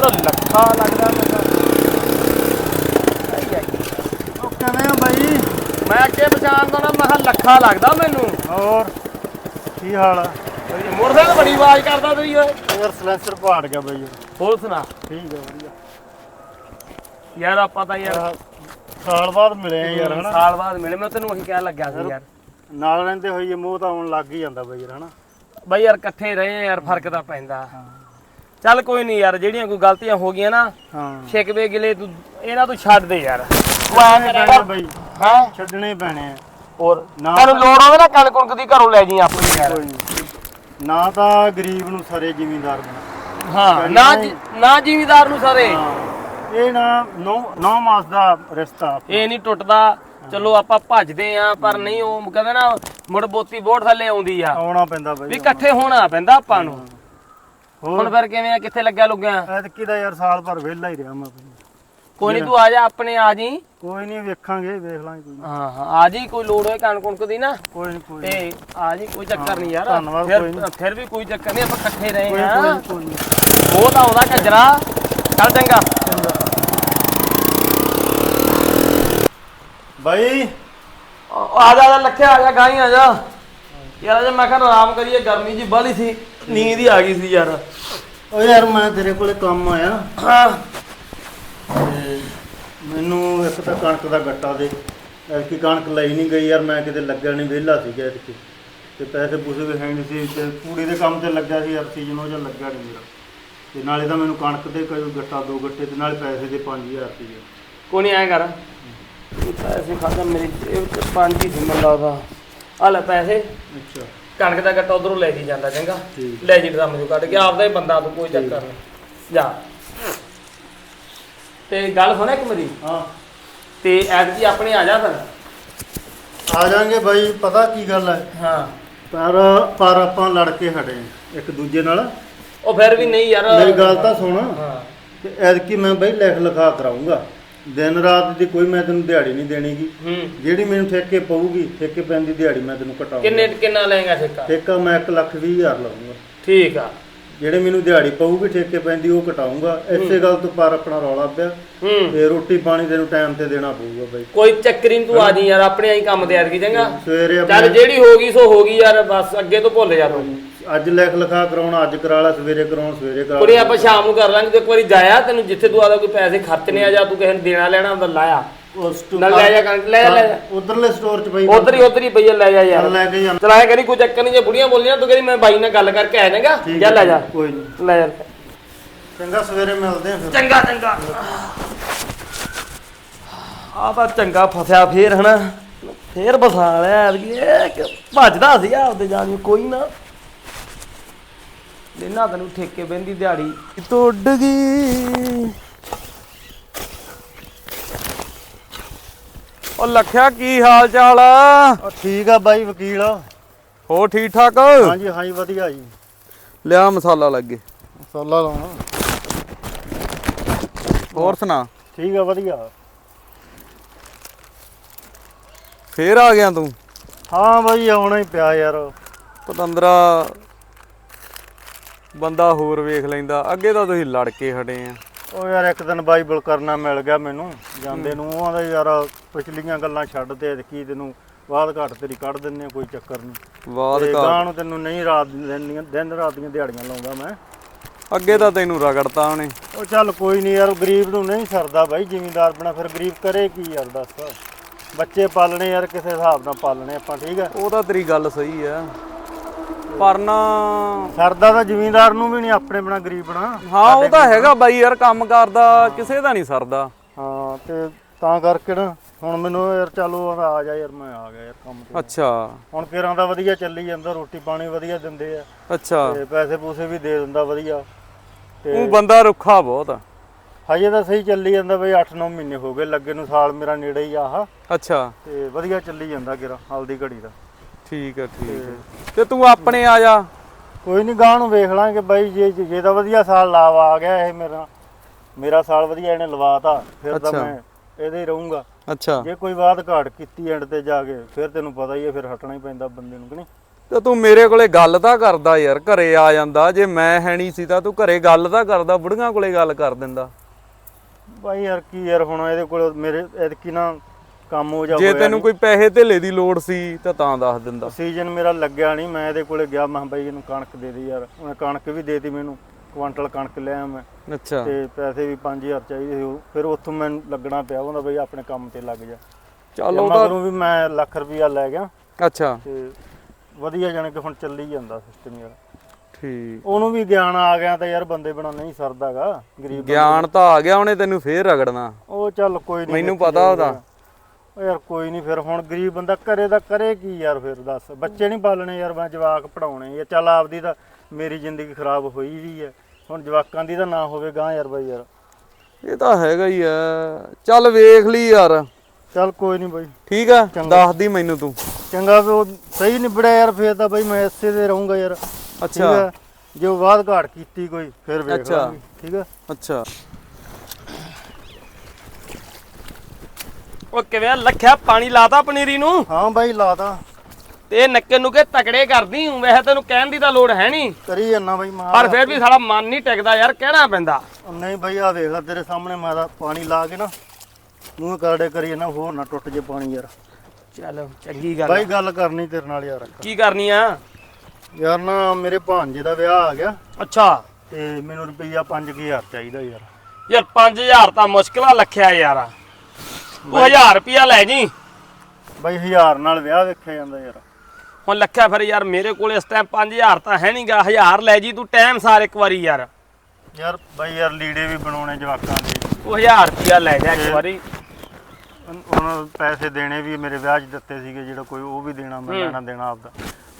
ਤਾਂ ਲੱਖਾ ਲੱਗਦਾ ਮੈਨੂੰ ਆਈ ਆਈ। ਉਹ ਕਿਵੇਂ ਆ ਬਾਈ? ਮੈਂ ਅੱਗੇ ਪਛਾਣਦਾ ਨਾ ਮੈਂ ਕਿਹਾ ਲੱਖਾ ਲੱਗਦਾ ਮੈਨੂੰ। ਹੋਰ ਕੀ ਹਾਲ ਆ? ਮੋਟਰਸਾਈਕਲ ਬੜੀ ਆਵਾਜ਼ ਕਰਦਾ ਤੁਸੀਂ ਓਏ। ਯਾਰ ਸਲੈਂਸਰ ਪਾੜ ਗਿਆ ਬਾਈ ਹੋਰ ਸੁਣਾ। ਠੀਕ ਆ ਵਧੀਆ। ਯਾਰ ਆਪਾਂ ਤਾਂ ਯਾਰ ਸਾਲ ਬਾਅਦ ਮਿਲੇ ਆ ਯਾਰ ਹਨਾ? ਸਾਲ ਬਾਅਦ ਮਿਲੇ। ਮੈਂ ਤੈਨੂੰ ਉਹੀ ਕਹਿਣ ਲੱਗਿਆ ਸੀ ਯਾਰ ਨਾਲ ਰਹਿੰਦੇ ਹੋਈਏ ਮੂੰਹ ਤਾਂ ਆਉਣ ਲੱਗ ਹੀ ਜਾਂਦਾ ਬਾਈ ਯਾਰ ਹਨਾ? ਬਈ ਯਾਰ ਇਕੱਠੇ ਰਹੇ ਆ ਯਾਰ ਫ਼ਰਕ ਤਾਂ ਪੈਂਦਾ। ਚੱਲ ਕੋਈ ਨਹੀਂ ਯਾਰ ਜਿਹੜੀਆਂ ਕੋਈ ਗਲਤੀਆਂ ਹੋ ਗਈਆਂ ਨਾ ਹਾਂ। ਸ਼ਿਕਵੇ ਗਿਲੇ ਤੂੰ ਇਹਨਾਂ ਤੋਂ ਛੱਡ ਦੇ ਯਾਰ। ਛੱਡਣੇ ਪੈਣੇ ਆ ਬਾਈ। ਹਾਂ? ਛੱਡਣੇ ਪੈਣੇ ਆ। ਹੋਰ ਨਾ ਤੈਨੂੰ ਲੋੜ ਹੋਵੇ ਨਾ ਕਣਕ ਕੁਣਕ ਦੀ ਘਰੋਂ ਲੈ ਜੀ ਆਪਣੀ ਯਾਰ। ਕੋਈ ਨੀ। ਨਾ ਤਾਂ ਗਰੀਬ ਨੂੰ ਸਾਰੇ ਜ਼ਿਮੀਂਦਾਰ ਬਣਾ ਹਾਂ ਨਾ ਜੀ- ਨਾ ਜ਼ਿਮੀਦਾਰ ਨੂੰ ਸਾਰੇ। ਹਾਂ। ਇਹ ਨਾ ਨੌ ਨੌ ਮਾਸ ਦਾ ਰਿਸ਼ਤਾ ਇਹ ਨਹੀਂ ਟੁੱਟਦਾ। ਚਲੋ ਆਪਾਂ ਭੱਜਦੇ ਆ ਪਰ ਨਹੀਂ ਉਹ ਕਹਿੰਦੇ ਨਾ ਮੁੜ ਬੋਤੀ ਬੋੜ ਥੱਲੇ ਆਉਂਦੀ ਆ। ਆਉਣਾ ਪੈਂਦਾ ਵੀ ਬਾਈ ਇਕੱਠੇ ਹੋਣਾ ਪੈਂਦਾ ਆਪਾਂ ਨੂੰ। ਹੁਣ ਫਿਰ ਕਿਵੇਂ ਆ? ਕਿੱਥੇ ਲੱਗਿਆ ਲੁੱਗਿਆ? ਐਤਕੀ ਦਾ ਯਾਰ ਸਾਲ ਭਰ ਵਿਹਲਾ ਹੀ ਰਿਹਾ ਮੈਂ ਕੋਈ ਨਹੀਂ ਤੂੰ ਆ ਜਾ ਆਪਣੇ ਆ ਜੀ। ਕੋਈ ਨਹੀਂ ਵੇਖਾਂਗੇ ਵੇਖ ਲਾਂਗੇ ਕੋਈ। ਹਾਂ ਹਾਂ ਆ ਜੀ ਕੋਈ ਲੋੜ ਹੋਏ ਕਣਕ ਕੁਣਕ ਦੀ ਨਾ। ਕੋਈ ਨਹੀਂ ਕੋਈ। ਤੇ ਆ ਜੀ ਕੋਈ ਚੱਕਰ ਨਹੀਂ ਯਾਰ। ਫਿਰ। ਫਿਰ ਵੀ ਕੋਈ ਚੱਕਰ ਨਹੀਂ ਆਪਾਂ ਇਕੱਠੇ ਰਹੇ ਨੀ। ਉਹ ਤਾਂ ਆਉਂਦਾ ਕੱਜਰਾ ਚੱਲ ਚੰਗਾ। ਬਾਈ। ਆ ਜਾ ਲੱਖਿਆ ਆ ਜਾ ਗਾਈ ਆ ਜਾ। ਯਾਰ ਜੇ ਮੈਂ ਕਿਹਾ ਆਰਾਮ ਕਰੀਏ ਗਰਮੀ ਜੀ ਬਾਹਲੀ ਸੀ। ਨੀਂਦ ਹੀ ਆ ਗਈ ਸੀ ਯਾਰ। ਓ ਯਾਰ ਮੈਂ ਤੇਰੇ ਕੋਲੇ ਕੰਮ ਆਇਆ। ਹਾਂ। ਤੇ ਮੈਨੂੰ ਇੱਕ ਤਾਂ ਕਣਕ ਦਾ ਗੱਟਾ ਦੇ। ਐਤਕੀ ਕਣਕ ਲਈ ਨਹੀਂ ਗਈ ਯਾਰ ਮੈਂ ਕਿਤੇ ਲੱਗਿਆ ਨਹੀਂ ਵਿਹਲਾ ਸੀ ਐਤਕੀ। ਤੇ ਪੈਸੇ ਪੂਸੇ ਵੀ ਹੈ ਨਹੀਂ ਸੀ ਤੇ ਕੁੜੀ ਦੇ ਕੰਮ ਤੇ ਲੱਗਾ ਸੀ ਯਾਰ ਸੀਜ਼ਨ ਉਹ ਜਿਹਾ ਲੱਗਾ ਨਹੀਂ ਮੇਰਾ। ਤੇ ਨਾਲੇ ਤਾਂ ਮੈਨੂੰ ਕਣਕ ਦੇ ਕੋਈ ਗੱਟਾ ਦੋ ਗੱਟੇ ਤੇ ਨਾਲੇ ਪੈਸੇ ਦੇ 5000 ਰੁਪਏ। ਕੋਈ ਨਹੀਂ ਆਇਆ ਕਰ। ਪੈਸੇ ਖਾਦਾ ਮੇਰੀ ਜੇਬ ਚ ਪੰਜ ਹੀ ਸੀ ਮੈਨੂੰ ਲੱਗਦਾ। ਆ ਲੈ ਪੈਸੇ। ਅੱਛਾ। ਕਣਕ ਦਾ ਗੱਟਾ ਉਧਰੋਂ ਲੈ ਜੀ ਜਾਂਦਾ ਚੰਗਾ। ਠੀਕ। ਲੈ ਜੀ ਡਰਮ ਜੋ ਕੱਢ ਕੇ ਆਪਦਾ ਹੀ ਬੰਦਾ ਤੂੰ ਕੋਈ ਚੱਕਰ ਨਹੀਂ। ਜਾ। ਤੇ ਗੱਲ ਸੁਣ ਇੱਕ ਮੇਰੀ। ਹਾਂ। ਤੇ ਐਤਕੀ ਆਪਣੇ ਆ ਜਾ ਫਿਰ। ਆ ਜਾਾਂਗੇ ਬਾਈ ਪਤਾ ਕੀ ਗੱਲ ਹੈ ਹਾਂ। ਪਰ ਪਰ ਆਪਾਂ ਲੜ ਕੇ ਹਟੇ ਇੱਕ ਦੂਜੇ ਨਾਲ। ਉਹ ਫਿਰ ਵੀ ਨਹੀਂ ਯਾਰ। ਮੇਰੀ ਗੱਲ ਤਾਂ ਸੁਣ। ਹਾਂ। ਤੇ ਐਤਕੀ ਮੈਂ ਬਈ ਲਿਖ ਲਿਖਾ ਕਰਾਉਂਗਾ ਦਿਨ ਰਾਤ ਦੀ ਕੋਈ ਮੈਂ ਤੈਨੂੰ ਦਿਹਾੜੀ ਨਹੀਂ ਦੇਣੀਗੀ ਹੂੰ। ਜਿਹੜੀ ਮੈਨੂੰ ਠੇਕੇ ਪਊਗੀ ਠੇਕੇ ਪੈਣ ਦੀ ਦਿਹਾੜੀ ਮੈਂ ਤੈਨੂੰ ਘਟਾਉਂਗਾ ਕਿੰਨੇ ਕਿੰਨਾ ਲਏਗਾ ਠੇਕਾ? ਠੇਕਾ ਮੈਂ 1 ਲੱਖ ਵੀਹ ਹਜ਼ਾਰ ਲਾਉਂਗਾ ਠੀਕ ਆ। ਜਿਹੜੇ ਮੈਨੂੰ ਦਿਹਾੜੀ ਪਊਗੀ ਠੇਕੇ ਪੈਂਦੀ ਉਹ ਘਟਾਉਂਗਾ ਇਸੇ ਗੱਲ ਤੋਂ ਪਰ ਆਪਣਾ ਰੌਲਾ ਪਿਆ। ਹੂੰ। ਤੇ ਰੋਟੀ ਪਾਣੀ ਤੈਨੂੰ ਟਾਈਮ ਤੇ ਦੇਣਾ ਪਊਗਾ ਬਈ। ਕੋਈ ਚੱਕਰੀ ਨੀ ਤੂੰ ਆ ਜੀ ਯਾਰ ਆਪਣੇ ਆਈ ਕੰਮ ਤੇ ਐਤਕੀ ਚੰਗਾ। ਸਵੇਰੇ ਚੱਲ ਆਪਣੇ ਜਿਹੜੀ ਹੋ ਗਈ ਸੋ ਹੋ ਗਈ ਯਾਰ ਬਸ ਅੱਗੇ ਤੋਂ ਭੁੱਲ ਜਾ ਤੂੰ। ਅੱਜ ਲਿਖ ਲਿਖਾ ਕਰਾਉਣਾ ਅੱਜ ਕਰਾ ਲਾ ਸਵੇਰੇ ਕਰਾਉਣਾ ਸਵੇਰੇ ਕਰਾ ਕੁੜੀ ਆਪਾਂ ਸ਼ਾਮ ਨੂੰ ਕਰ ਲਾਂਗੇ ਤੇ ਇੱਕ ਵਾਰੀ ਜਾਇਆ ਤੈਨੂੰ ਜਿੱਥੇ ਤੂੰ ਆਦਾ ਕੋਈ ਪੈਸੇ ਖਰਚਣੇ ਆ ਜਾਂ ਤੂੰ ਕਿਸੇ ਨੂੰ ਦੇਣਾ ਲੈਣਾ ਹੁੰਦਾ ਲਾਇਆ। ਨਾਲ ਲੈ ਜਾ ਕਣਕ ਲੈ ਜਾ ਲੈ ਜਾ। ਉਧਰਲੇ ਸਟੋਰ 'ਚ ਬਈ ਉਧਰ ਹੀ ਉਧਰ ਹੀ ਪਈਆ ਲੈ ਜਾ ਯਾਰ। ਚੱਲ ਲੈ ਕੇ ਜਾਣਾ। ਚਲਾਇਆ ਕਰੀ ਕੋਈ ਚੱਕਰ ਨਹੀਂ ਜੇ ਬੁੜੀਆਂ ਬੋਲੀਆਂ ਤੂੰ ਕਹਿੰਦੀ ਮੈਂ ਬਾਈ ਨਾਲ ਗੱਲ ਕਰਕੇ ਆ ਜਾਗਾ ਠੀਕ ਜਾ ਹੈ, ਲੈ ਜਾ। ਕੋਈ ਨਹੀਂ। ਲੈ ਯਾਰ ਚੰਗਾ ਸਵੇਰੇ ਮਿਲਦੇ ਆ ਫਿਰ। ਚੰਗਾ ਚੰਗਾ। ਆ ਤਾਂ ਚੰਗਾ ਫਸਿਆ ਫੇਰ ਹਨਾ। ਫੇਰ ਬਸਾ ਲਿਆ ਐਤਕੀ। ਇਹ ਕਿ ਭੱਜਦਾ ਸੀ ਆਪਦੇ ਜਾਣੀ ਕੋਈ ਨਾ। ਲੈਣਾ ਤੈਨੂੰ ਠੇਕੇ ਬੰਦੀ ਦਿਹਾੜੀ। ਟੁੱਟ ਗਈ। ਉਹ ਲਖਿਆ ਕੀ ਹਾਲ ਚਾਲ ਆ? ਉਹ ਠੀਕ ਆ ਬਾਈ ਵਕੀਲ ਹੋ ਠੀਕ ਠਾਕ ਹਾਂਜੀ ਹਾਂਜੀ ਵਧੀਆ ਜੀ। ਲਿਆ ਮਸਾਲਾ ਲੱਗੇ। ਮਸਾਲਾ ਲਾਉਣਾ। ਹੋਰ ਸੁਣਾ? ਠੀਕ ਆ ਵਧੀਆ। ਫੇਰ ਆ ਗਿਆ ਤੂੰ? ਹਾਂ ਬਾਈ ਆਉਣਾ ਹੀ ਪਿਆ ਯਾਰ। ਪਤੰਦਰਾ ਬੰਦਾ ਹੋਰ ਵੇਖ ਲੈਂਦਾ ਅੱਗੇ ਤਾਂ ਤੁਸੀਂ ਲੜ ਕੇ ਹਟੇ ਆ। ਉਹ ਯਾਰ ਇੱਕ ਦਿਨ ਬਾਈਬਲ ਕਰਨਾ ਮਿਲ ਗਿਆ ਮੈਨੂੰ ਜਾਂਦੇ ਨੂੰ ਉਹ ਆਂਦਾ ਯਾਰ ਪਿਛਲੀਆਂ ਗੱਲਾਂ ਛੱਡ ਦੇ ਤੇ ਕੀ ਤੈਨੂੰ ਬਾਅਦ ਘਾਟ ਤੇਰੀ ਕੱਢ ਦਿੰਨੇ ਕੋਈ ਚੱਕਰ ਨਹੀਂ ਬਾਦ ਕਾ ਗਾਂ ਨੂੰ ਤੈਨੂੰ ਨਹੀਂ ਰਾਤ ਦਿਨ ਦਿਨ ਰਾਤ ਦੀਆਂ ਦਿਹਾੜੀਆਂ ਲਾਉਂਦਾ ਮੈਂ। ਅੱਗੇ ਤਾਂ ਤੈਨੂੰ ਰਗੜਤਾ ਉਹਨੇ। ਉਹ ਚੱਲ ਕੋਈ ਨਹੀਂ ਯਾਰ ਗਰੀਬ ਨੂੰ ਨਹੀਂ ਸਰਦਾ ਬਾਈ ਜ਼ਿਮੀਂਦਾਰ ਬਣਾ ਫਿਰ ਗਰੀਬ ਕਰੇ ਕੀ ਯਾਰ ਦੱਸ। ਬੱਚੇ ਪਾਲਣੇ ਯਾਰ ਕਿਸੇ ਹਿਸਾਬ ਨਾਲ ਪਾਲਣੇ ਆਪਾਂ ਠੀਕ ਹੈ ਉਹ ਤਾਂ ਤੇਰੀ ਗੱਲ ਸਹੀ ਆ। ਪਰ ਨਾ ਸਰਦਾ ਤਾਂ ਜ਼ਿਮੀਂਦਾਰ ਨੂੰ ਵੀ ਨਹੀਂ ਆਪਣੇ ਬਣਾ ਗਰੀਬ ਬਣਾ। ਹਾਂ ਉਹ ਤਾਂ ਹੈਗਾ ਬਾਈ ਯਾਰ ਕੰਮ ਕਰਦਾ ਕਿਸੇ ਦਾ ਨਹੀਂ ਸਰਦਾ। ਹਾਂ ਤੇ ਤਾਂ ਕਰਕੇ ਨਾ ਹੁਣ ਮੈਨੂੰ ਯਾਰ ਚੱਲ ਆ ਜਾ ਯਾਰ ਮੈਂ ਆ ਗਿਆ ਯਾਰ ਕੰਮ ਤੇ। ਅੱਛਾ। ਹੁਣ ਕਿਰਾਂ ਦਾ ਵਧੀਆ ਚੱਲੀ ਜਾਂਦਾ ਰੋਟੀ ਪਾਣੀ ਵਧੀਆ ਦਿੰਦੇ ਆ। ਅੱਛਾ। ਤੇ ਪੈਸੇ ਪੂਸੇ ਵੀ ਦੇ ਦਿੰਦਾ ਵਧੀਆ। ਤੇ ਉਹ ਬੰਦਾ ਰੁੱਖਾ ਬਹੁਤ ਆ। ਹਜੇ ਤਾਂ ਸਹੀ ਚੱਲੀ ਜਾਂਦਾ ਬਈ 8-9 ਮਹੀਨੇ ਹੋ ਗਏ ਲੱਗੇ ਨੂੰ ਸਾਲ ਮੇਰਾ ਨੇੜੇ ਹੀ ਆਹ। ਅੱਛਾ। ਤੇ ਵਧੀਆ ਚੱਲੀ ਜਾਂਦਾ ਕਿਰਾ ਹਲਦੀ ਘੜੀ ਦਾ। ਠੀਕ ਆ ਠੀਕ ਆ। ਤੇ ਤੂੰ ਆਪਣੇ ਆ ਜਾ। ਕੋਈ ਨਹੀਂ ਗਾਂ ਨੂੰ ਵੇਖ ਲਾਂਗੇ ਬਾਈ ਜੇ ਜੇ ਤਾਂ ਵਧੀਆ ਸਾਲ ਲਾਵਾ ਆ ਗਿਆ ਇਹ ਮੇਰਾ। ਮੇਰਾ ਸਾਲ ਵਧੀਆ ਇਹਨੇ ਲਵਾਤਾ ਫਿਰ ਤਾਂ। ਮੈਂ ਇਹਦੇ ਹੀ ਰਹੂੰਗਾ। ਅੱਛਾ। ਜੇ ਕੋਈ ਬਾਤ ਘਾਟ ਕੀਤੀ ਐਂਡ ਤੇ ਜਾ ਕੇ ਫਿਰ ਤੈਨੂੰ ਪਤਾ ਹੀ ਹੈ ਫਿਰ ਹਟਣਾ ਹੀ ਪੈਂਦਾ ਬੰਦੇ ਨੂੰ ਕਿ ਨਹੀਂ। ਤੇ ਤੂੰ ਮੇਰੇ ਕੋਲੇ ਗੱਲ ਤਾਂ ਕਰਦਾ ਯਾਰ ਘਰੇ ਆ ਜਾਂਦਾ। ਜੇ ਮੈਂ ਹੈ ਨਹੀਂ ਸੀ ਤਾਂ ਤੂੰ ਘਰੇ ਗੱਲ ਤਾਂ ਕਰਦਾ ਬੁੜੀਆਂ ਕੋਲੇ ਗੱਲ ਕਰ ਦਿੰਦਾ। ਬਾਈ ਯਾਰ ਕੀ ਯਾਰ ਹੁਣ ਇਹਦੇ ਕੋਲ ਮੇਰੇ ਐਤਕੀ ਨਾ ਕੰਮ ਹੋ ਜਾ ਜੇ ਤੈਨੂੰ ਕੋਈ ਪੈਸੇ ਧੇਲੇ ਦੀ ਲੋੜ ਸੀ ਤਾਂ ਤਾਂ ਦੱਸ ਦਿੰਦਾ। ਸੀਜ਼ਨ ਮੇਰਾ ਲੱਗਿਆ ਨਹੀਂ ਮੈਂ ਇਹਦੇ ਕੋਲੇ ਗਿਆ ਮੈਂ ਬਾਈ ਇਹਨੂੰ ਕਣਕ ਦੇ ਦੇ ਯਾਰ। ਉਹਨੇ ਕਣਕ ਵੀ ਦੇਤੀ ਮੈਨੂੰ ਕੁਆਂਟਲ ਕਣਕ ਲਿਆ ਮੈਂ। ਅੱਛਾ। ਤੇ ਪੈਸੇ ਵੀ 5000 ਚਾਹੀਦੇ ਸੀ। ਫਿਰ ਉੱਥੋਂ ਮੈਨੂੰ ਲੱਗਣਾ ਪਿਆ ਉਹਦਾ ਬਈ ਆਪਣੇ ਕੰਮ ਤੇ ਲੱਗ ਜਾ। ਚੱਲ ਤੇ ਉਹ ਤਾਂ ਮਗਰੋਂ ਵੀ ਮੈਂ ਲੱਖ ਰੁਪਇਆ ਲੈ ਗਿਆ। ਅੱਛਾ। ਤੇ ਵਧੀਆ ਜਾਣੇ ਕਿ ਹੁਣ ਚੱਲੀ ਜਾਂਦਾ ਸਿਸਟਮ ਯਾਰ। ਠੀਕ। ਉਹਨੂੰ ਵੀ ਗਿਆਨ ਆ ਗਿਆ ਤਾਂ ਯਾਰ ਬੰਦੇ ਬਣਾ ਨਹੀਂ ਸਰਦਾਗਾ ਗਰੀਬ ਗਿਆਨ ਤਾਂ ਆ ਗਿਆ ਉਹਨੇ ਤੈਨੂੰ ਫੇਰ ਰਗੜਨਾ। ਉਹ ਚੱਲ ਕੋਈ ਨਹੀਂ ਮੈਨੂੰ ਪਤਾ ਉਹਦਾ। ਉਹ ਯਾਰ ਕੋਈ ਨਹੀਂ ਫਿਰ ਹੁਣ ਗਰੀਬ ਬੰਦਾ ਕਰੇ ਦਾ ਕਰੇ ਕੀ ਯਾਰ ਫਿਰ ਦੱਸ। ਬੱਚੇ ਨਹੀਂ ਪਾਲਣੇ ਯਾਰ ਮੈਂ ਜਵਾਕ ਪੜਾਉਣੇ ਜਾਂ ਚੱਲ ਆਪਦੀ ਤਾਂ ਮੇਰੀ ਜ਼ਿੰਦਗੀ ਖਰਾਬ ਹੋਈ ਵੀ ਹੈ ਹੁਣ ਜਵਾਕਾਂ ਦੀ ਤਾਂ ਨਾ ਹੋਵੇ ਗਾਂ ਯਾਰ ਬਾਈ ਯਾਰ। ਇਹ ਤਾਂ ਹੈਗਾ ਹੀ ਆ। ਚੱਲ ਵੇਖ ਲਈ ਯਾਰ। ਚੱਲ ਕੋਈ ਨਹੀਂ ਬਾਈ। ਠੀਕ ਆ? ਦੱਸ ਦੀ ਮੈਨੂੰ ਤੂੰ। ਚੰਗਾ ਵੀ ਉਹ ਸਹੀ ਨਿਬੜਿਆ ਯਾਰ ਫੇਰ ਤਾਂ ਬਾਈ ਮੈਂ ਇਸੇ ਦੇ ਰਹੂੰਗਾ ਯਾਰ। ਅੱਛਾ। ਜੇ ਉਹ ਬਾਅਦ ਘਾਟ ਕੀਤੀ ਕੋਈ ਫਿਰ ਵੇਖ। ਲਾਂਗੇ। ਠੀਕ ਹੈ ਅੱਛਾ। ਉਹ ਕਿਵੇਂ ਲੱਖਿਆ ਪਾਣੀ ਲਾਤਾ ਪਨੀਰੀ ਨੂੰ? ਹਾਂ ਬਾਈ ਲਾਦਾ ਤੇ ਨੱਕੇ ਨੁਕੇ ਤਕੜੇ ਕਰਦੀ ਹੂੰ ਵੈਸੇ ਤੈਨੂੰ ਕਹਿਣ ਦੀ ਤਾਂ ਲੋੜ ਹੈ ਨਹੀਂ। ਕਰੀ ਜਾਂਦਾ ਬਾਈ ਮਾਰ ਪਰ ਫਿਰ ਵੀ ਸਾਡਾ ਮਨ ਨਹੀਂ ਟਿਕਦਾ ਯਾਰ ਕਹਿਣਾ ਪੈਂਦਾ। ਨਹੀਂ ਬਾਈ ਆ ਵੇਖ ਲੈ ਤੇਰੇ ਸਾਹਮਣੇ ਮੈਂ ਤਾਂ ਪਾਣੀ ਲਾ ਕੇ ਨਾ ਮੂੰਹ ਕਰੜੇ ਕਰੀ ਨਾ ਹੋਰ ਨਾ ਟੁੱਟ ਜੇ ਪਾਣੀ ਯਾਰ। ਚਲੋ ਚੰਗੀ ਗੱਲ ਬਾਈ ਗੱਲ ਕਰਨੀ ਤੇਰੇ ਨਾਲ ਯਾਰ। ਕੀ ਕਰਨੀ ਆ? ਯਾਰ ਨਾ ਮੇਰੇ ਭਾਂਜੇ ਦਾ ਵਿਆਹ ਆ ਗਿਆ। ਅੱਛਾ। ਤੇ ਮੈਨੂੰ ਰੁਪਈਆ 5000 ਚਾਹੀਦਾ ਯਾਰ। ਯਾਰ 5000 ਤਾਂ ਮੁਸ਼ਕਿਲਾਂ ਲੱਖਿਆ ਯਾਰ। ਉਹ 1000 ਰੁਪਿਆ ਲੈ ਜੀ। ਬਾਈ 1000 ਨਾਲ ਵਿਆਹ ਵੇਖਿਆ ਜਾਂਦਾ ਯਾਰ। ਹੁਣ ਲੱਖਿਆ ਫਿਰ ਯਾਰ ਮੇਰੇ ਕੋਲ ਇਸ ਟਾਈਮ 5000 ਤਾਂ ਹੈ ਨਹੀਂਗਾ 1000 ਲੈ ਜੀ ਤੂੰ ਟਾਈਮ ਸਾਰ ਇੱਕ ਵਾਰੀ ਯਾਰ। ਯਾਰ ਬਾਈ ਯਾਰ ਲੀੜੇ ਵੀ ਬਣਾਉਣੇ ਜਵਾਕਾਂ ਦੇ। ਉਹ 1000 ਰੁਪਿਆ ਲੈ ਜਾ ਇੱਕ ਵਾਰੀ। ਉਹਨਾਂ ਪੈਸੇ ਦੇਣੇ ਵੀ ਮੇਰੇ ਵਿਆਹ 'ਚ ਦਿੱਤੇ ਸੀਗੇ ਜਿਹੜਾ ਕੋਈ ਉਹ ਵੀ ਦੇਣਾ ਮੈਂ ਲੈਣਾ ਦੇਣਾ ਆਪਦਾ।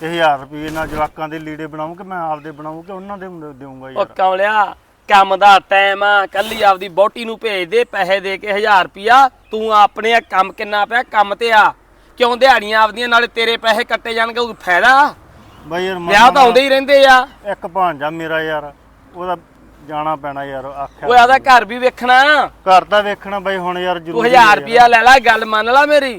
ਤੇ 1000 ਰੁਪਏ ਨਾਲ ਜਵਾਕਾਂ ਦੇ ਲੀੜੇ ਬਣਾਉਂ ਕਿ ਮੈਂ ਆਪਦੇ ਬਣਾਉਂ ਕਿ ਉਹਨਾਂ ਦੇ ਦੇਵਾਂਗਾ ਉਹ ਯਾਰ? ਕਮਲਿਆ ਕੰਮ ਦਾ ਟਾਈਮ ਆ ਕੱਲੀ ਆਪਦੀ ਬੋਟੀ ਨੂੰ ਭੇਜ ਦੇ ਪੈਸੇ ਦੇ ਕੇ 1000 ਰੁਪਿਆ ਤੂੰ ਆਪਣੇ ਆ ਕੰਮ ਕਿੰਨਾ ਪਿਆ ਕੰਮ ਤੇ ਆ। ਕਿਉਂ ਦਿਹਾੜੀਆਂ ਆਪਦੀਆਂ ਨਾਲੇ ਤੇਰੇ ਪੈਸੇ ਕੱਟੇ ਜਾਣਗੇ ਉਹ ਫਾਇਦਾ ਬਾਈ ਯਾਰ ਵਿਆਹ ਤਾਂ ਆਉਂਦੇ ਹੀ ਰਹਿੰਦੇ ਆ। ਇੱਕ ਭਾਂਜਾ ਮੇਰਾ ਯਾਰ ਉਹਦਾ ਜਾਣਾ ਪੈਣਾ ਯਾਰ ਆਖਿਆ ਓਏ ਆਦਾ ਘਰ ਵੀ ਵੇਖਣਾ। ਘਰ ਦਾ ਵੇਖਣਾ ਬਾਈ ਹੁਣ ਯਾਰ ਤੂੰ ਜ਼ਰੂਰੀ 1000 ਰੁਪਿਆ ਲੈ ਲੈ ਗੱਲ ਮੰਨ ਲੈ ਮੇਰੀ।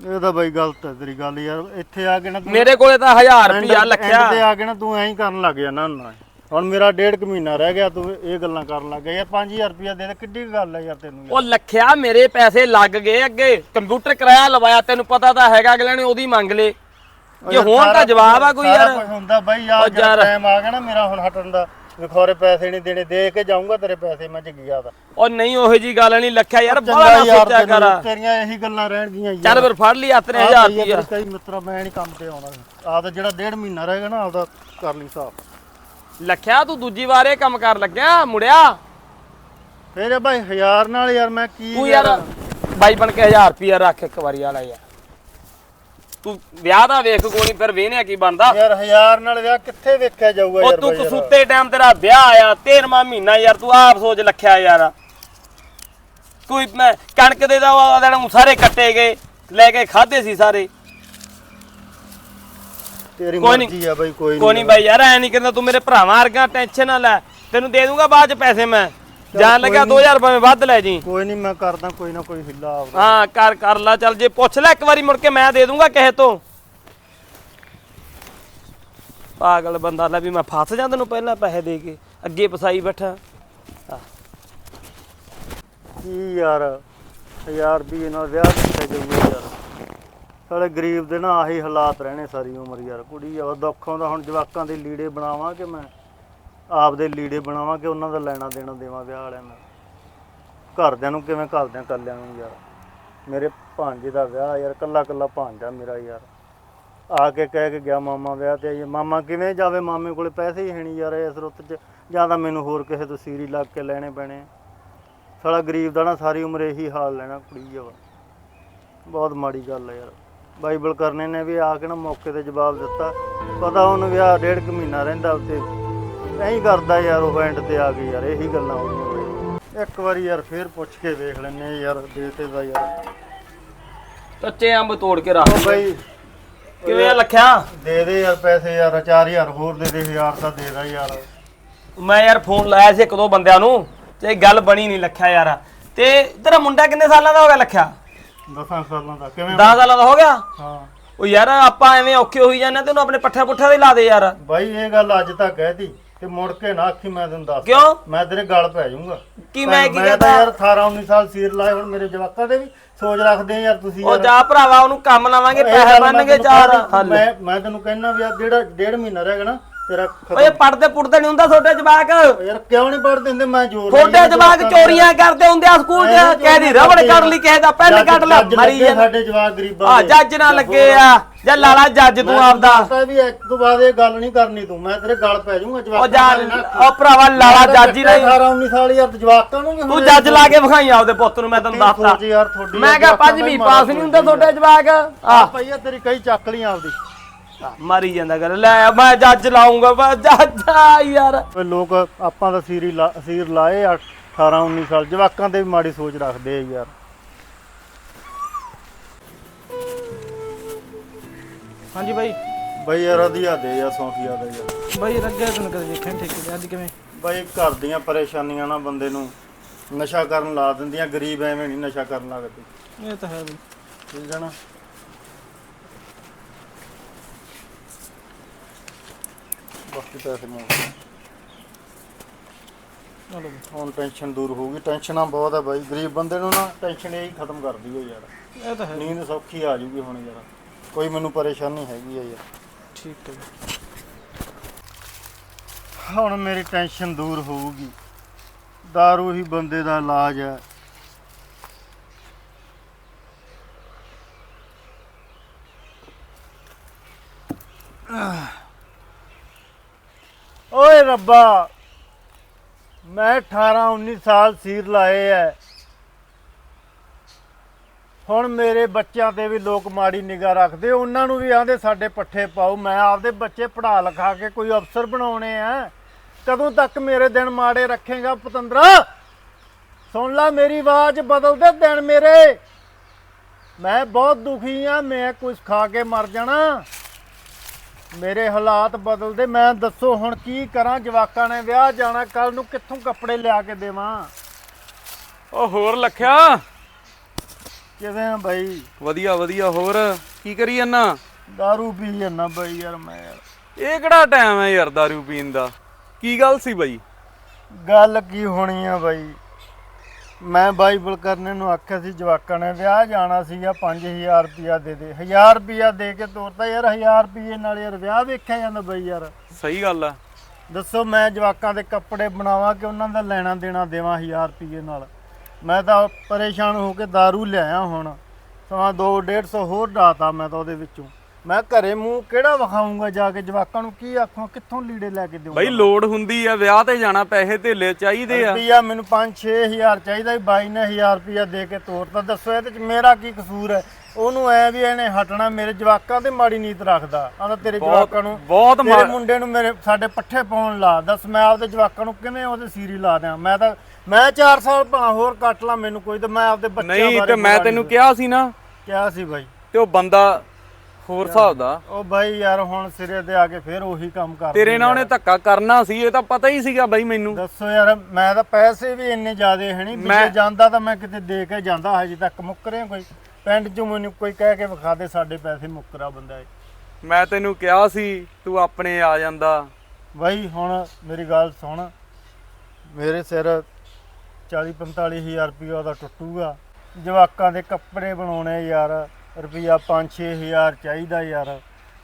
ਇਹ ਤਾਂ ਬਾਈ ਗਲਤ ਹੈ ਤੇਰੀ ਗੱਲ ਯਾਰ ਇੱਥੇ ਆ ਕੇ ਨਾ ਤੂੰ ਮੇਰੇ ਕੋਲੇ ਤਾਂ 1000 end- ਰੁਪਿਆ end ਲੱਖਿਆ ਤੇ ਆ ਕੇ ਨਾ ਤੂੰ ਐਂ ਹੀ ਕਰਨ ਲੱਗ ਜਾਣਾ ਹੁੰਦਾ ਹੁਣ ਮੇਰਾ ਡੇਢ ਕੁ ਮਹੀਨਾ ਰਹਿ ਗਿਆ ਤੂੰ ਇਹ ਗੱਲਾਂ ਕਰਨ ਲੱਗ ਗਿਆ ਯਾਰ 5000 ਰੁਪਇਆ ਦੇ ਦੇ ਕਿੱਡੀ ਕੁ ਗੱਲ ਹੈ ਯਾਰ ਤੈਨੂੰ ਯਾਰ। ਉਹ ਲੱਖਿਆ ਮੇਰੇ ਪੈਸੇ ਲੱਗ ਗਏ ਅੱਗੇ। ਕੰਪਿਊਟਰ ਕਿਰਾਇਆ ਲਵਾਇਆ ਤੈਨੂੰ ਪਤਾ ਤਾਂ ਹੈਗਾ ਅਗਲੇ ਨੇ ਉਹਦੀ ਮੰਗ ਲੇ। ਜੇ ਯਾਰ ਹੋਣ ਤਾਂ ਸਾਰਾ ਜਵਾਬ ਆ ਕੋਈ ਸਾਰਾ ਯਾਰ। ਕੁਛ ਹੁੰਦਾ ਬਾਈ ਉਹ ਯਾਰ। ਟਾਈਮ ਆ ਗਿਆ ਨਾ ਮੇਰਾ ਹੁਣ ਹਟਣ ਦਾ ਵਿਖੋਰੇ ਪੈਸੇ ਨਹੀਂ ਦੇਣੇ ਦੇ ਕੇ ਜਾਊਂਗਾ ਤੇਰੇ ਪੈਸੇ ਮੈਂ ਜੱਗਿਆ ਦਾ ਉਹ ਨਹੀਂ ਉਹੋ ਜੀ ਗੱਲ ਨਹੀਂ ਲੱਖਿਆ ਯਾਰ ਬੜਾ ਨਾ ਸੋਚਿਆ ਕਰ। ਤੇਰੀਆਂ ਇਹੀ ਗੱਲਾਂ ਰਹਿਣਗੀਆਂ ਯਾਰ ਚੱਲ ਫਿਰ ਫੜ ਲਈ ਆਪਣੇ ਆਹ 1000 ਬਈ ਯਾਰ ਰੁਪਿਆ ਕਈ ਮਿੱਤਰਾ ਮੈਂ ਨਹੀਂ ਕੰਮ ਤੇ ਆਉਣਾ। ਆਪਦਾ ਜਿਹੜਾ ਡੇਢ ਮਹੀਨਾ ਰਹਿ ਗਿਆ ਨਾ ਆਪਦਾ ਕਰ ਲਈ ਹਿਸਾਬ। ਲੱਖਿਆ ਤੂੰ ਦੂਜੀ ਵਾਰ ਇਹ ਕੰਮ ਕਰ ਲੱਗਿਆ ਮੁੜਿਆ? ਫੇਰ ਭਾਈ ਹਜ਼ਾਰ ਨਾਲ ਯਾਰ ਮੈਂ ਕੀ ਤੂੰ ਯਾਰ ਬਾਈ ਬਣ ਕੇ 1000 ਰੁਪਿਆ ਰੱਖ ਇੱਕ ਵਾਰੀ ਵਾਲਾ ਯਾਰ। ਤੂੰ ਵਿਆਹ ਦਾ ਵੇਖ ਕੋਈ ਫਿਰ ਵੇਹਨੇ ਕੀ ਬਣਦਾ? ਯਾਰ ਹਜ਼ਾਰ ਨਾਲ ਵਿਆਹ ਕਿੱਥੇ ਵੇਖਿਆ ਜਾਊਗਾ ਉਹ ਯਾਰ ਤੂੰ ਬਾਈ ਯਾਰ। ਕਸੂਤੇ ਟਾਈਮ ਤੇਰਾ ਵਿਆਹ ਆਇਆ 13ਵਾਂ ਮਹੀਨਾ ਯਾਰ ਤੂੰ ਆਪ ਸੋਚ ਲੱਖਿਆ ਯਾਰ। ਕੋਈ ਮੈਂ ਕਣਕ ਦੇ ਦਾ ਉਹ ਸਾਰੇ ਕੱਟੇ ਗਏ ਲੈ ਕੇ ਖਾਦੇ ਸੀ ਸਾਰੇ। ਤੇਰੀ ਕੋਈ। ਮਰਜ਼ੀ ਆ ਬਾਈ ਕੋਈ ਕੋਈ ਨਹੀਂ ਬਾਈ ਯਾਰ ਐ ਨਹੀਂ ਕਹਿੰਦਾ ਤੂੰ ਮੇਰੇ ਭਰਾਵਾਂ ਵਰਗਾ ਟੈਨਸ਼ਨ ਨਾ ਲੈ। ਤੈਨੂੰ ਦੇ ਦੂੰਗਾ ਬਾਅਦ ਚ ਪੈਸੇ ਮੈਂ। ਜਾਣ ਲੱਗਿਆ 2000 ਰੁਪਏ ਵੱਧ ਲੈ ਜੀ। ਕੋਈ ਨਹੀਂ ਮੈਂ ਕਰਦਾ ਕੋਈ ਨਾ ਕੋਈ ਹਿੱਲਾ ਆਪਦਾ। ਹਾਂ ਕਰ ਕਰ ਲਾ ਚੱਲ ਜੇ ਪੁੱਛ ਲੈ ਇੱਕ ਵਾਰੀ ਮੁੜ ਕੇ ਮੈਂ ਦੇ ਦੂੰਗਾ ਕਿਸੇ ਤੋਂ। ਪਾਗਲ ਬੰਦਾ ਲੈ ਵੀ ਮੈਂ ਫਸ ਜਾਂ ਤੈਨੂੰ ਪਹਿਲਾਂ ਪੈਸੇ ਦੇ ਕੇ। ਅੱਗੇ ਫਸਾਈ ਬੈਠਾ। ਕੀ ਯਾਰ ਵਿਆਹ ਕਿੱਥੇ ਜਾਊਗਾ ਯਾਰ? ਸਾਲੇ ਗਰੀਬ ਦੇ ਨਾ ਆਹੀ ਹਾਲਾਤ ਰਹਿਣੇ ਸਾਰੀ ਉਮਰ ਯਾਰ। ਕੁੜੀ ਆ ਦੁੱਖ ਆਉਂਦਾ, ਹੁਣ ਜਵਾਕਾਂ ਦੇ ਲੀੜੇ ਬਣਾਵਾਂ ਕਿ ਮੈਂ? ਆਪਦੇ ਲੀੜੇ ਬਣਾਵਾਂ ਕਿ ਉਹਨਾਂ ਦਾ ਲੈਣਾ ਦੇਣਾ ਦੇਵਾਂ ਵਿਆਹ ਵਾਲਿਆਂ ਦਾ ਘਰਦਿਆਂ ਨੂੰ ਕਿਵੇਂ, ਘਰਦਿਆਂ ਕੱਲਿਆਂ ਨੂੰ ਯਾਰ। ਮੇਰੇ ਭਾਂਜੇ ਦਾ ਵਿਆਹ ਯਾਰ ਕੱਲਾ ਕੱਲਾ ਭਾਂਜਾ ਮੇਰਾ ਯਾਰ। ਆ ਕੇ ਕਹਿ ਕੇ ਗਿਆ ਮਾਮਾ ਵਿਆਹ ਤੇ, ਆਈਏ, ਮਾਮਾ ਕਿਵੇਂ ਜਾਵੇ? ਮਾਮੇ ਕੋਲੇ ਪੈਸੇ ਹੀ ਹੈ ਨਹੀਂ ਯਾਰ ਇਸ ਰੁੱਤ 'ਚ। ਜਾਂ ਤਾਂ ਮੈਨੂੰ ਹੋਰ ਕਿਸੇ ਤੋਂ ਸੀਰੀ ਲੱਗ ਕੇ ਲੈਣੇ ਪੈਣੇ ਸਾਲਾ ਗਰੀਬ ਦਾ ਨਾ ਸਾਰੀ ਉਮਰ ਇਹੀ ਹਾਲ ਲੈਣਾ ਕੁੜੀ ਆ ਬਹੁਤ ਮਾੜੀ ਗੱਲ ਹੈ ਯਾਰ। ਬਾਈਬਲ ਕਰਨੇ ਨੇ ਵੀ ਆ ਕੇ ਨਾ ਮੌਕੇ ਤੇ ਜਵਾਬ ਦਿੱਤਾ। ਪਤਾ ਉਹਨੂੰ ਵਿਆਹ ਡੇਢ ਕੁ ਮਹੀਨਾ ਰਹਿੰਦਾ ਉੱਤੇ ਐਂ ਕਰਦਾ ਯਾਰ ਉਹ ਐਂਡ ਤੇ ਆ ਗਈ ਯਾਰ ਇਹੀ ਗੱਲਾਂ ਹੋ ਗਈਆਂ ਇੱਕ ਵਾਰੀ ਯਾਰ ਫੇਰ ਪੁੱਛ ਕੇ ਵੇਖ ਲੈਨੇ ਆ ਯਾਰ ਦੇ ਤੇ ਦਾ ਯਾਰ। ਕੱਚੇ ਅੰਬ ਤੋੜ ਕੇ ਰੱਖ ਬਾਈ ਕਿਵੇਂ ਆ ਲੱਖਿਆ? ਦੇ ਦੇ ਯਾਰ ਪੈਸੇ ਯਾਰ 4000 ਹੋਰ ਦੇ ਦੇ 1000 ਤਾਂ ਦੇ ਦਾ ਯਾਰ। ਮੈਂ ਯਾਰ ਫੋਨ ਲਾਇਆ ਸੀ ਇੱਕ ਦੋ ਬੰਦਿਆਂ ਨੂੰ ਤੇ ਗੱਲ ਬਣੀ ਨਹੀਂ ਲੱਖਿਆ ਯਾਰ। ਤੇ ਤੇਰਾ ਮੁੰਡਾ ਕਿੰਨੇ ਸਾਲਾਂ ਦਾ ਹੋ ਗਿਆ ਲੱਖਿਆ? 10 ਸਾਲਾਂ ਦਾ ਕਿਵੇਂ 10 ਸਾਲਾਂ ਦਾ ਹੋ ਗਿਆ? ਹਾਂ। ਉਹ ਯਾਰ ਆਪਾਂ ਐਵੇਂ ਔਖੇ ਹੋਈ ਜਾਂਦੇ ਤੈਨੂੰ ਆਪਣੇ ਪੱਠੇ ਪੁੱਠੇ ਦੇ ਲਾ ਦੇ ਯਾਰ। ਬਾਈ ਇਹ ਗੱਲ ਅੱਜ ਤੱਕ ਕਹਿਤੀ ਤੇ ਮੁੜ ਕੇ ਨਾ ਆਖੀ ਮੈਂ ਤੈਨੂੰ ਦੱਸ ਕਿਉਂ? ਮੈਂ ਤੇਰੇ ਗਲ ਪੈ ਜਾਊਂਗਾ। ਕੀ ਮੈਂ ਕੀ ਤਾਂ ਕਹਤਾ ਯਾਰ 18 19 ਸਾਲ ਸੀਰ ਲਾਏ ਹੁਣ ਮੇਰੇ ਜਵਾਕਾਂ ਦੇ ਵੀ ਸੋਚ ਰੱਖਦੇ ਆ ਯਾਰ ਤੁਸੀਂ ਉਹ ਯਾਰ। ਜਾ ਭਰਾਵਾ ਉਹਨੂੰ ਕੰਮ ਲਾਵਾਂਗੇ ਪੈਸੇ ਕਹਿ- ਹੱਲ। ਮੈਂ ਮੈਂ ਤੈਨੂੰ ਕਹਿਣਾ ਵੀ ਆ ਜਿਹੜਾ ਡੇਢ ਮਹੀਨਾ ਰਹਿ ਗਿਆ ਨਾ ਤੇਰਾ ਖਤਮ। ਓਏ ਪੜਦੇ ਪੁੜਦੇ ਨਹੀਂ ਹੁੰਦਾ ਛੋਟੇ ਜਵਾਕ। ਯਾਰ ਕਿਉਂ ਨਹੀਂ ਪੜਦੇ ਹੁੰਦੇ? ਮੈਂ ਜ਼ੋਰ ਲਾਈ ਜਾਂਦਾ ਜਵਾਕ ਚੋਰੀਆਂ ਕਰਦੇ ਹੁੰਦੇ ਆ ਸਕੂਲ 'ਚ। ਕਿਸੇ ਦੀ ਰਬੜ ਕੱਢ ਲਈ ਕਿਸੇ ਦਾ ਪੈਨ ਜੱਜ- ਕੱਢ ਜੱਜ ਮਰੀ ਲੱਗੇ ਜਾਂਦਾ ਸਾਡੇ ਜਵਾਕ ਗਰੀਬਾਂ ਆ ਦੇ। ਜੱਜ ਨਾ ਲੱਗੇ ਆ। ਜਾਂ ਲਾਲਾ ਜੱਜ ਤੂੰ ਆਪਦਾ। ਪਤਾ ਵੀ ਇੱਕ ਤੋਂ ਬਾਅਦ ਇਹ ਗੱਲ ਨਹੀਂ ਕਰਨੀ ਤੂੰ। ਮੈਂ ਤੇਰੇ ਗਲ ਪੈ ਜਾਊਂਗਾ ਉਹ ਜਵਾਕਾਂ ਜਾ ਬਾਰੇ ਨਾ। ਉਹ ਭਰਾਵਾ ਲਾਲਾ ਜੱਜ ਹੀ ਨਹੀਂ। 18 19 ਸਾਲ ਯਾਰ ਜਵਾਕਾਂ ਨੂੰ ਵੀ ਤੂੰ ਜੱਜ ਲਾ ਕੇ ਵਿਖਾਈ ਆਪਦੇ ਪੁੱਤ ਨੂੰ ਮੈਂ ਤੈਨੂੰ ਦੱਸਦਾ। ਤੁਹਾਡੀ ਮੈਂ ਕਿਹਾ ਪੰਜਵੀਂ ਪਾਸ ਨਹੀਂ ਹੁੰਦਾ ਤੁਹਾਡੇ ਜਵਾਕ। ਆ। ਪਈਆ ਤੇਰੀ ਕਈ ਚੱਕ ਲੀਆਂ ਆਪਦੀ। ਮਾਰੀ ਜਾਂਦਾ ਕਰ ਲੈ ਮੈਂ ਜੱਜ ਲਾਉਂਗਾ ਮੈਂ ਜੱਜ ਆ ਯਾਰ। ਓਏ ਲੋਕ ਆਪਾਂ ਦਾ ਸੀਰੀ ਲਾ- ਸੀਰ ਲਾਏ ਆ 18 19 ਸਾਲ ਜਵਾਕਾਂ ਤੇ ਵੀ ਮਾੜੀ ਸੋਚ ਰੱਖਦੇ ਆ ਯਾਰ। ਹਾਂਜੀ ਬਾਈ। ਬਈ ਯਾਰ ਅਧਿਆ ਦੇ ਯਾਰ ਸੌਂਫੀਆ ਦੇ ਯਾਰ ਬਾਈ ਅੱਗੇ ਤੈਨੂੰ ਕਦੇ ਦੇਖਿਆ ਨੀ ਠੇਕੇ ਅੱਜ ਕਿਵੇਂ? ਬਈ ਘਰ ਦੀਆਂ ਪਰੇਸ਼ਾਨੀਆਂ ਨਾ ਬੰਦੇ ਨੂੰ ਨਸ਼ਾ ਕਰਨ ਲਾ ਦਿੰਦੀਆਂ ਗਰੀਬ ਐਵੇਂ ਨਹੀਂ ਨਸ਼ਾ ਕਰਨ ਲੱਗਦੇ। ਇਹ ਤਾਂ ਹੈ ਬਈ। ਠੀਕ ਹੈ ਨਾ? ਬਾਕੀ ਪੈਸੇ ਮੋੜ ਬਈ, ਹੁਣ ਟੈਨਸ਼ਨ ਦੂਰ ਹੋਊਗੀ। ਟੈਨਸ਼ਨਾਂ ਬਹੁਤ ਹੈ ਬਾਈ। ਗਰੀਬ ਬੰਦੇ ਨੂੰ ਨਾ ਟੈਨਸ਼ਨ ਇਹ ਹੀ ਖਤਮ ਕਰਦੀ ਹੈ ਯਾਰ। ਇਹ ਤਾਂ ਹੈ। ਨੀਂਦ ਸੌਖੀ ਆ ਜੂਗੀ ਹੁਣ ਯਾਰ। ਕੋਈ ਮੈਨੂੰ ਪਰੇਸ਼ਾਨੀ ਹੈਗੀ ਆ ਯਾਰ। ਠੀਕ ਹੈ। ਹੁਣ ਮੇਰੀ ਟੈਨਸ਼ਨ ਦੂਰ ਹੋਊਗੀ। दारू ਹੀ ਬੰਦੇ ਦਾ ਇਲਾਜ ਹੈ ਓਏ ਰੱਬਾ, ਮੈਂ 18 19 ਸਾਲ ਸੀਰ ਲਾਏ ਐ। ਹੁਣ ਮੇਰੇ ਬੱਚਿਆਂ ਤੇ ਵੀ ਲੋਕ ਮਾੜੀ ਨਿਗਾਹ ਰੱਖਦੇ, ਉਹਨਾਂ ਨੂੰ ਵੀ ਆਂਦੇ ਸਾਡੇ ਪੱਠੇ ਪਾਓ, ਮੈਂ ਆਪਦੇ ਬੱਚੇ ਪੜ੍ਹਾ ਲਿਖਾ ਕੇ ਕੋਈ ਅਫਸਰ ਬਣਾਉਣੇ ਆ ਕਦੋਂ ਤੱਕ ਮੇਰੇ ਦਿਨ ਮਾੜੇ ਰੱਖੇਗਾ ਪਤੰਦਰਾ? ਸੁਣ ਲੈ ਮੇਰੀ ਆਵਾਜ਼, ਬਦਲਦੇ ਦਿਨ ਮੇਰੇ। ਮੈਂ ਬਹੁਤ ਦੁਖੀ ਆ, ਮੈਂ ਕੁਝ ਖਾ ਕੇ ਮਰ ਜਾਣਾ। ਮੇਰੇ ਹਾਲਾਤ ਬਦਲਦੇ ਮੈਂ ਦੱਸੋ ਹੁਣ ਕੀ ਕਰਾਂ ਜਵਾਕਾਂ ਨੇ ਵਿਆਹ ਜਾਣਾ ਕੱਲ ਨੂੰ ਕਿੱਥੋਂ ਕੱਪੜੇ ਲਿਆ ਕੇ ਦੇਵਾਂ ਉਹ ਹੋਰ ਲਖਿਆ ਕਿਵੇਂ ਆ ਬਾਈ ਵਧੀਆ ਵਧੀਆ ਹੋਰ ਕੀ ਕਰੀ ਜੰਨਾ दारू ਪੀ ਜਾਂਦਾ ਬਾਈ ਯਾਰ ਮੈਂ ਯਾਰ ਇਹ ਕਿਹੜਾ ਟਾਈਮ ਹੈ ਯਾਰ दारू ਪੀਣ ਦਾ ਕੀ ਗੱਲ ਸੀ ਬਾਈ ਗੱਲ ਕੀ ਹੋਣੀ ਆ ਬਾਈ ਮੈਂ ਬਾਈਬਲ ਕਰਨੇ ਨੂੰ ਆਖਿਆ ਸੀ ਜਵਾਕਾਂ ਨੇ ਵਿਆਹ ਜਾਣਾ ਸੀਗਾ 5000 ਰੁਪਿਆ ਦੇ ਦੇ। 1000 ਰੁਪਿਆ ਦੇ ਕੇ ਤੋਰਤਾ ਯਾਰ 1000 ਰੁਪਏ ਨਾਲ ਯਾਰ ਵਿਆਹ ਵੇਖਿਆ ਜਾਂਦਾ ਬਾਈ ਯਾਰ। ਸਹੀ ਗੱਲ ਆ। ਦੱਸੋ ਮੈਂ ਜਵਾਕਾਂ ਦੇ ਕੱਪੜੇ ਬਣਾਵਾਂ ਕਿ ਉਹਨਾਂ ਦਾ ਲੈਣਾ ਦੇਣਾ ਦੇਵਾਂ 1000 ਰੁਪਏ ਨਾਲ? ਮੈਂ ਤਾਂ ਪਰੇਸ਼ਾਨ ਹੋ ਕੇ दारू ਲਿਆਇਆ ਹੁਣ। ਸਮਾਂ 2 150 ਹੋਰ ਡਾਤਾ ਮੈਂ ਤਾਂ ਉਹਦੇ ਵਿੱਚੋਂ। ਮੈਂ ਘਰੇ ਮੂੰਹ ਕਿਹੜਾ ਵਿਖਾਉਂਗਾ ਜਾ ਕੇ ਜਵਾਕਾਂ ਨੂੰ? ਕੀ ਆਖਾਂ? ਕਿੱਥੋਂ ਲੀੜੇ ਲੈ ਕੇ ਦੇਵਾਂ ਬਾਈ ਲੋੜ ਹੁੰਦੀ ਆ ਵਿਆਹ ਤੇ ਜਾਣਾ ਪੈਸੇ ਧੇਲੇ ਚਾਹੀਦੇ ਆ। ਰੁਪਈਆ ਮੈਨੂੰ 5-6000 ਚਾਹੀਦਾ ਸੀ ਬਾਈ ਨੇ 1000 ਰੁਪਈਆ ਦੇ ਕੇ ਤੋਰਤਾ ਦੱਸੋ ਇਹਦੇ ਚ ਮੇਰਾ ਕੀ ਕਸੂਰ ਹੈ? ਉਹਨੂੰ ਐ ਵੀ ਇਹਨੇ ਹਟਣਾ ਮੇਰੇ ਜਵਾਕਾਂ ਤੇ ਮਾੜੀ ਨੀਤ ਰੱਖਦਾ। ਆਂਦਾ ਤੇਰੇ ਜਵਾਕਾਂ ਨੂੰ ਬਹੁਤ ਤੇਰੇ ਮੁੰਡੇ ਨੂੰ ਮੇਰੇ ਸਾਡੇ ਪੱਠੇ ਪਾਉਣ ਲਾ। ਦੱਸ ਮੈਂ ਆਪਦੇ ਜਵਾਕਾਂ ਨੂੰ ਕਿਵੇਂ ਉਹਦੇ ਸੀਰੀ ਲਾ ਦਿਆਂ? ਮੈਂ ਤਾਂ ਮੈਂ 4 ਸਾਲ ਭਾਂ ਹੋਰ ਕੱਟ ਲਾਂ ਮੈਨੂੰ ਕੋਈ ਤੇ ਮੈਂ ਆਪਦੇ ਬੱਚਿਆਂ ਨਹੀਂ ਬਾਰੇ ਤੇ ਮੈਂ ਤੈਨੂੰ ਨਹੀਂ ਕਿਹਾ ਸੀ ਨਾ ਕਿਹਾ ਸੀ ਬਾਈ। ਤੇ ਉਹ ਬੰਦਾ ਹੋਰ ਹਿਸਾਬ ਦਾ। ਉਹ ਬਾਈ ਯਾਰ ਹੁਣ ਸਿਰੇ ਤੇ ਆ ਕੇ ਫੇਰ ਉਹੀ ਕੰਮ ਕਰ ਤੇਰੇ ਨਾਲ ਉਹਨੇ ਧੱਕਾ ਕਰਨਾ ਸੀ ਇਹ ਤਾਂ ਪਤਾ ਹੀ ਸੀਗਾ ਬਾਈ ਮੈਨੂੰ। ਦੱਸੋ ਯਾਰ ਮੈਂ ਤਾਂ ਪੈਸੇ ਵੀ ਇੰਨੇ ਜ਼ਿਆਦੇ ਹੈ ਨਹੀਂ ਮੈਂ- ਜਾਂਦਾ ਤਾਂ ਮੈਂ ਕਿਤੇ ਦੇ ਕੇ ਜਾਂਦਾ ਹਜੇ ਤੱਕ ਮੁੱਕਰਿਆ ਕੋਈ। ਪਿੰਡ 'ਚ ਮੈਨੂੰ ਕੋਈ ਕਹਿ ਕੇ ਵਿਖਾ ਦੇ ਸਾਡੇ ਪੈਸੇ ਮੁੱਕਰਾ ਬੰਦਾ ਹੈ ਮੈਂ ਤੈਨੂੰ ਕਿਹਾ ਸੀ ਤੂੰ ਆਪਣੇ ਆ ਜਾਂਦਾ। ਬਾਈ ਹੁਣ ਮੇਰੀ ਗੱਲ ਸੁਣ। ਮੇਰੇ ਸਿਰ 40 45 ਹਜ਼ਾਰ ਰੁਪਇਆ ਦਾ ਟੁੱਟੂਗਾ। ਜਵਾਕਾਂ ਦੇ ਕੱਪੜੇ ਬਣਾਉਣੇ ਯਾਰ। ਰੁਪਿਆ 5-6 ਹਜ਼ਾਰ ਚਾਹੀਦਾ ਯਾਰ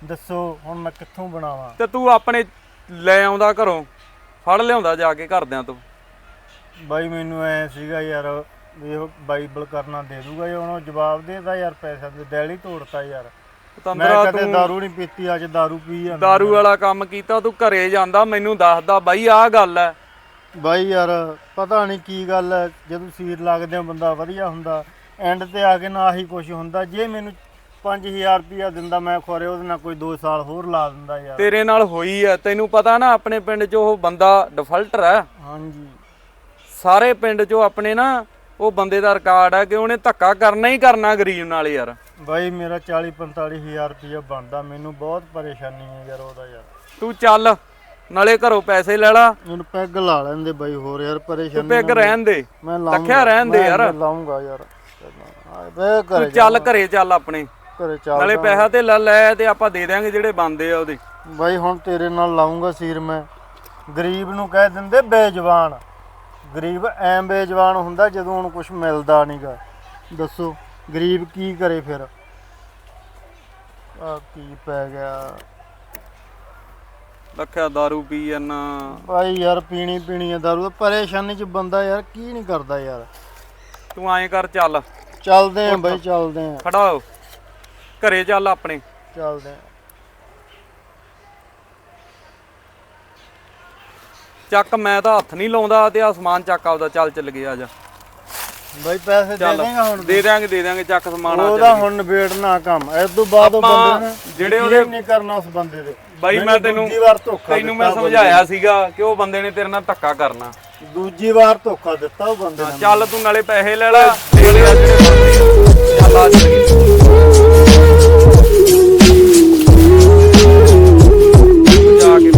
ਦੱਸੋ ਹੁਣ ਮੈਂ ਕਿੱਥੋਂ ਬਣਾਵਾਂ ਤੇ ਤੂੰ ਆਪਣੇ ਲੈ ਆਉਂਦਾ ਘਰੋਂ ਫੜ ਲਿਆਉਂਦਾ ਜਾ ਕੇ ਘਰਦਿਆਂ ਤੋਂ ਬਾਈ ਮੈਨੂੰ ਐ ਸੀਗਾ ਯਾਰ ਵੀ ਉਹ ਬਾਈਬਲ ਕਰਨਾ ਦੇ ਦੂਗਾ ਜੇ ਉਹਨੂੰ ਜਵਾਬ ਦੇਦਾ ਯਾਰ ਪੈਸਾ ਦੇ ਦਿਲ ਹੀ ਤੋੜਤਾ ਯਾਰ ਮੈਂ ਤੰਦਰਾ ਕਦੇ ਤੂੰ दारू ਨਹੀਂ ਪੀਤੀ ਅੱਜ दारू ਪੀ ਜਾਂਦਾ ਦਾਰੂ ਵਾਲਾ ਕੰਮ ਕੀਤਾ ਤੂੰ ਘਰੇ ਜਾਂਦਾ ਮੈਨੂੰ ਦੱਸਦਾ ਬਾਈ ਆਹ ਗੱਲ ਐ ਬਾਈ ਯਾਰ ਪਤਾ ਨਹੀਂ ਕੀ ਗੱਲ ਹੈ ਜਦੋਂ ਸੀਰ ਲੱਗਦੇ ਆ ਬੰਦਾ ਵਧੀਆ ਹੁੰਦਾ ਐਂਡ ਤੇ ਆ ਕੇ ਨਾ ਆਹੀ ਕੁਝ ਹੁੰਦਾ। ਜੇ ਮੈਨੂੰ 5000 ਰੁਪਇਆ ਦਿੰਦਾ ਮੈਂ ਖੋਰੇ ਉਹਦੇ ਨਾਲ ਕੋਈ 2 ਸਾਲ ਹੋਰ ਲਾ ਦਿੰਦਾ ਯਾਰ। ਤੇਰੇ ਨਾਲ ਹੋਈ ਐ ਤੈਨੂੰ ਪਤਾ ਨਾ ਆਪਣੇ ਪਿੰਡ 'ਚ ਉਹ ਬੰਦਾ ਡਿਫਾਲਟਰ ਐ ਹਾਂਜੀ। ਸਾਰੇ ਪਿੰਡ 'ਚੋਂ ਆਪਣੇ ਨਾ ਉਹ ਬੰਦੇ ਦਾ ਰਿਕਾਰਡ ਹੈ ਕਿ ਉਹਨੇ ਧੱਕਾ ਕਰਨਾ ਹੀ ਕਰਨਾ ਗਰੀਬ ਨਾਲ ਯਾਰ। ਬਾਈ ਮੇਰਾ 40 45000 ਰੁਪਇਆ ਬਣਦਾ। ਮੈਨੂੰ ਬਹੁਤ ਪਰੇਸ਼ਾਨੀ ਹੈ ਯਾਰ ਉਹਦਾ ਯਾਰ। ਤੂੰ ਚੱਲ ਨਾਲੇ ਘਰੋਂ ਪੈਸੇ ਲੈ ਲਾ। ਮੈਨੂੰ ਪੈਗ ਲਾ ਲੈਂਦੇ ਬਾਈ ਹੋਰ ਯਾਰ ਪਰੇਸ਼ਾਨੀ ਪੈਗ ਰਹਿਣ ਦੇ। ਮੈਂ ਰੱਖਿਆ ਰਹਿਣ ਦੇ ਯਾਰ। ਲਾਉਂਗਾ ਯਾਰ। ਘਰੇ ਚੱਲ ਘਰੇ ਚੱਲ ਆਪਣੇ। ਘਰੇ ਚੱਲ ਨਾਲੇ ਪੈਸਾ ਤੇ ਲੈ ਲੈ ਤੇ ਆਪਾਂ ਦੇ ਦਿਆਂਗੇ ਜਿਹੜੇ ਬੰਦੇ ਆ ਉਹਦੇ। ਬਾਈ ਹੁਣ ਤੇਰੇ ਨਾਲ ਲਾਉਂਗਾ ਸੀਰ ਮੈਂ। ਗਰੀਬ ਨੂੰ ਕਹਿ ਦਿੰਦੇ ਬੇਜਵਾਨ। ਗਰੀਬ ਐਂ ਬੇਜਵਾਨ ਹੁੰਦਾ ਜਦੋਂ ਉਹਨੂੰ ਕੁਝ ਮਿਲਦਾ ਨਹੀਂਗਾ ਦੱਸੋ ਗਰੀਬ ਕੀ ਕਰੇ ਫਿਰ? ਆ ਕੀ ਪੈ ਗਿਆ? ਰੱਖਿਆ दारू ਪੀ ਜਾਨਾ ਭਾਈ ਯਾਰ ਪੀਣੀ ਪੀਣੀ ਆ ਦਾਰੂ ਪਰੇਸ਼ਾਨੀ ਚ ਬੰਦਾ ਯਾਰ ਕੀ ਨਹੀਂ ਕਰਦਾ ਯਾਰ। ਤੂੰ ਐਂ ਕਰ ਚੱਲ। ਚੱਲਦੇ ਆਂ ਬਾਈ ਚੱਲਦੇ ਆਂ। ਖੜਾ ਹੋ। ਘਰੇ ਚੱਲ ਆਪਣੇ। ਚੱਲਦੇ ਆਂ। ਚੱਕ ਮੈਂ ਤਾਂ ਹੱਥ ਨਹੀਂ ਲਾਉਂਦਾ ਤੇ ਆਸਮਾਨ ਚੱਕ ਆਪਦਾ ਚੱਲ ਚੱਲ ਗਿਆ ਆ ਜਾ ਬਾਈ ਪੈਸੇ ਦੇ ਚੱਲ ਦੇਗਾ ਹੁਣ ਦੇ ਦਿਆਂਗੇ ਦੇ ਦਿਆਂਗੇ ਚੱਕ ਸਮਾਨ ਆ ਉਹਦਾ ਚੱਲ ਹੁਣ ਨਿਬੇੜਨਾ ਕੰਮ। ਇਸ ਤੋਂ ਬਾਅਦ ਉਹ ਆਪਾਂ ਬੰਦੇ ਨੇ ਜਿਹੜੇ ਉਹਦੇ- ਨਹੀਂ ਕਰਨਾ ਉਸ ਬੰਦੇ ਦੇ ਬਾਈ ਮੈਂ ਤੈਨੂੰ ਦੂਜੀ ਵਾਰ ਧੋਖਾ ਤੈਨੂੰ ਮੈਂ ਦਿੱਤਾ ਸਮਝਾਇਆ ਸੀਗਾ ਕਿ ਉਹ ਬੰਦੇ ਨੇ ਤੇਰੇ ਨਾਲ ਧੱਕਾ ਕਰਨਾ। ਦੂਜੀ ਵਾਰ ਧੋਖਾ ਦਿੱਤਾ ਉਹ ਬੰਦੇ ਨੇ। ਚੱਲ ਤੂੰ ਨਾਲੇ ਪੈਸੇ ਲੈ ਲੈ। ਨਾਲੇ